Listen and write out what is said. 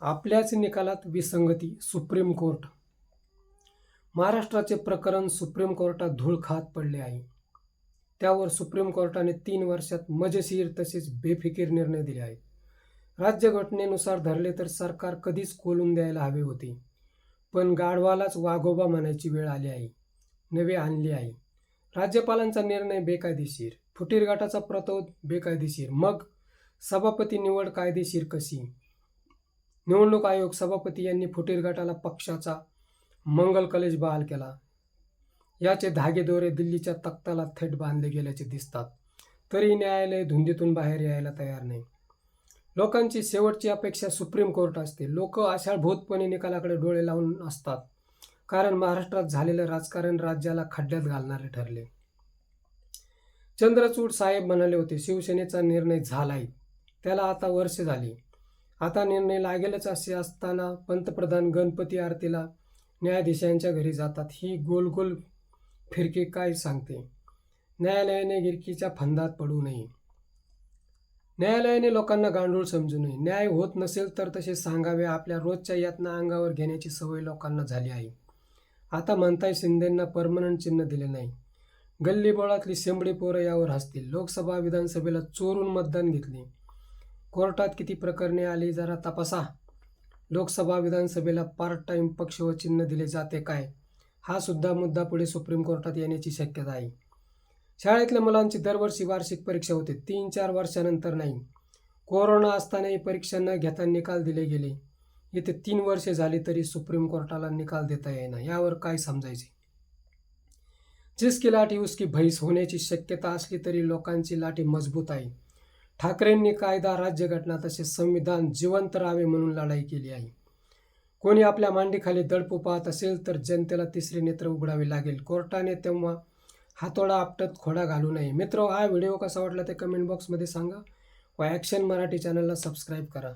आपल्याच निकालात विसंगती सुप्रीम कोर्ट. महाराष्ट्राचे प्रकरण सुप्रीम कोर्टात धूळ खात पडले आहे. त्यावर सुप्रीम कोर्टाने तीन वर्षात मजेशीर तसेच बेफिकीर निर्णय दिले आहेत. राज्यघटनेनुसार धरले तर सरकार कधीच कोलून द्यायला हवे होते. पण गाढवालाच वाघोबा म्हणायची वेळ आली आहे. नवे आणली आहे. राज्यपालांचा निर्णय बेकायदेशीर. फुटीरघाटाचा प्रतोद बेकायदेशीर. मग सभापती निवड कायदेशीर कशी? निवडणूक आयोग सभापती यांनी फुटीर गटाला पक्षाचा मंगल कलेश बहाल केला. याचे धागेदोरे दिल्लीच्या तख्ताला थेट बांधले गेल्याचे दिसतात. तरी न्यायालय धुंदीतून बाहेर यायला तयार नाही. लोकांची शेवटची अपेक्षा सुप्रीम कोर्ट असते. लोक आषाढभूतपणे निकालाकडे डोळे लावून असतात. कारण महाराष्ट्रात झालेलं राजकारण राज्याला खड्ड्यात घालणारे ठरले. चंद्रचूड साहेब म्हणाले होते शिवसेनेचा निर्णय झालाय. त्याला आता वर्ष झाली. आता निर्णय लागेलच असे असताना पंतप्रधान गणपती आरतीला न्यायाधीशांच्या घरी जातात. ही गोल गोल फिरकी काय सांगते? न्यायालयाने गिरकीच्या फंदात पडू नये. न्यायालयाने लोकांना गांडूळ समजू नये. न्याय होत नसेल तर तसे सांगावे. आपल्या रोजच्या यातना अंगावर घेण्याची सवय लोकांना झाली आहे. आता म्हणताय शिंदेंना परमनंट चिन्ह दिले नाही. गल्लीबोळातली शेंबडी पोरं यावर हसतील. लोकसभा विधानसभेला चोरून मतदान घेतले. कोर्टात किती प्रकरणे आली जरा तपासा. लोकसभा विधानसभेला पार्ट टाइम पक्ष व चिन्ह दिले जाते काय? हा सुद्धा मुद्दा पुढे सुप्रीम कोर्टात येण्याची शक्यता आहे. शाळेतल्या मुलांची दरवर्षी वार्षिक परीक्षा होते. तीन चार वर्षानंतर नाही. कोरोना असतानाही परीक्षा न घेता निकाल दिले गेले. येथे तीन वर्षे झाली तरी सुप्रीम कोर्टाला निकाल देता येईना. यावर काय समजायचे? जिसकी लाठी उसकी भैस होण्याची शक्यता असली तरी लोकांची लाठी मजबूत आहे. ठाकरेंनी कायदा राज्यघटना तसेच संविधान जिवंत राहावे म्हणून लढाई केली आहे. कोणी आपल्या मांडीखाली दडपू पाहत असेल तर जनतेला तिसरे नेत्र उघडावे लागेल. कोर्टाने तेव्हा हातोडा आपटत खोडा घालू नये. मित्र हा व्हिडिओ कसा वाटला ते कमेंट बॉक्समध्ये सांगा व ॲक्शन मराठी चॅनलला सबस्क्राईब करा.